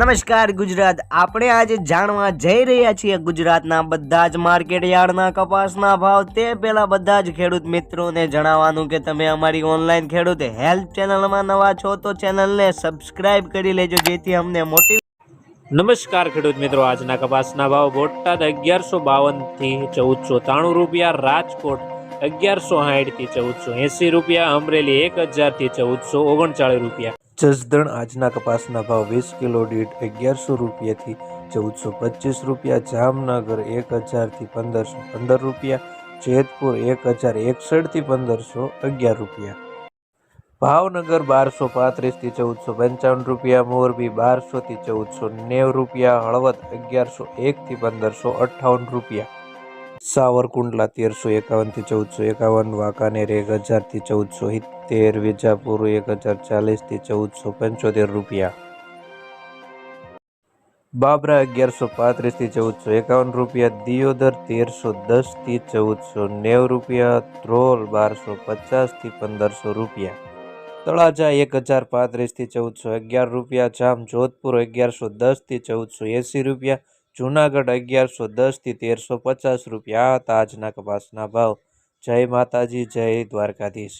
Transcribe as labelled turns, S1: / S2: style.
S1: નમસ્કાર ગુજરાત. આપણે આજે જાણવા જઈ રહ્યા છીએ ગુજરાતના બધા જ માર્કેટ યાર્ડના કપાસના ભાવ. તે પહેલાં બધા જ ખેડૂત મિત્રોને જણાવવાનું કે તમે અમારી ઓનલાઈન ખેડૂત હેલ્પ ચેનલમાં નવા છો તો ચેનલને સબસ્ક્રાઇબ કરી લેજો, જેથી અમને મોટી
S2: નમસ્કાર ખેડૂત મિત્રો. આજના કપાસના ભાવ બોટાદ અગિયારસો બાવનથી ચૌદસો ત્રાણું રૂપિયા, રાજકોટ અગિયારસો સાઠથી ચૌદસો એંસી રૂપિયા, અમરેલી એક હજારથી ચૌદસો ઓગણચાળીસ રૂપિયા.
S3: જસદણ આજના કપાસના ભાવ વીસ કિલો દીઠ અગિયારસો રૂપિયાથી ચૌદસો પચીસ રૂપિયા, જામનગર એક હજારથી પંદરસો પંદર રૂપિયા, જેતપુર એક હજાર એકસઠથી પંદરસો અગિયાર રૂપિયા. ભાવનગર બારસો પાંત્રીસથી ચૌદસો પંચાવન રૂપિયા, મોરબી બારસોથી ચૌદસો નેવું રૂપિયા, હળવદ અગિયારસો એકથી પંદરસો અઠ્ઠાવન રૂપિયા. સાવરકુંડલા તેરસો એકાવનથી ચૌદસો એકાવન, વાંકાનેર એક હજારથી ચૌદસો સિત્તેર, વિજાપુર એક હજાર ચાલીસથી ચૌદસો પંચોતેર રૂપિયા. બાબરા અગિયારસો પાંત્રીસથી ચૌદસો એકાવન રૂપિયા, દિયોદર તેરસો દસથી ચૌદસો નેવું રૂપિયા, ધ્રોલ બારસો પચાસથી પંદરસો રૂપિયા. તળાજા એક હજાર પાંત્રીસથી ચૌદસો અગિયાર રૂપિયા જામ જોધપુર અગિયારસો દસથી ચૌદસો એંસી રૂપિયા જુનાગઢ અગિયારસો દસથી તેરસો પચાસ રૂપિયા હતા આજના કપાસના ભાવ. જય માતાજી જય દ્વારકાધીશ.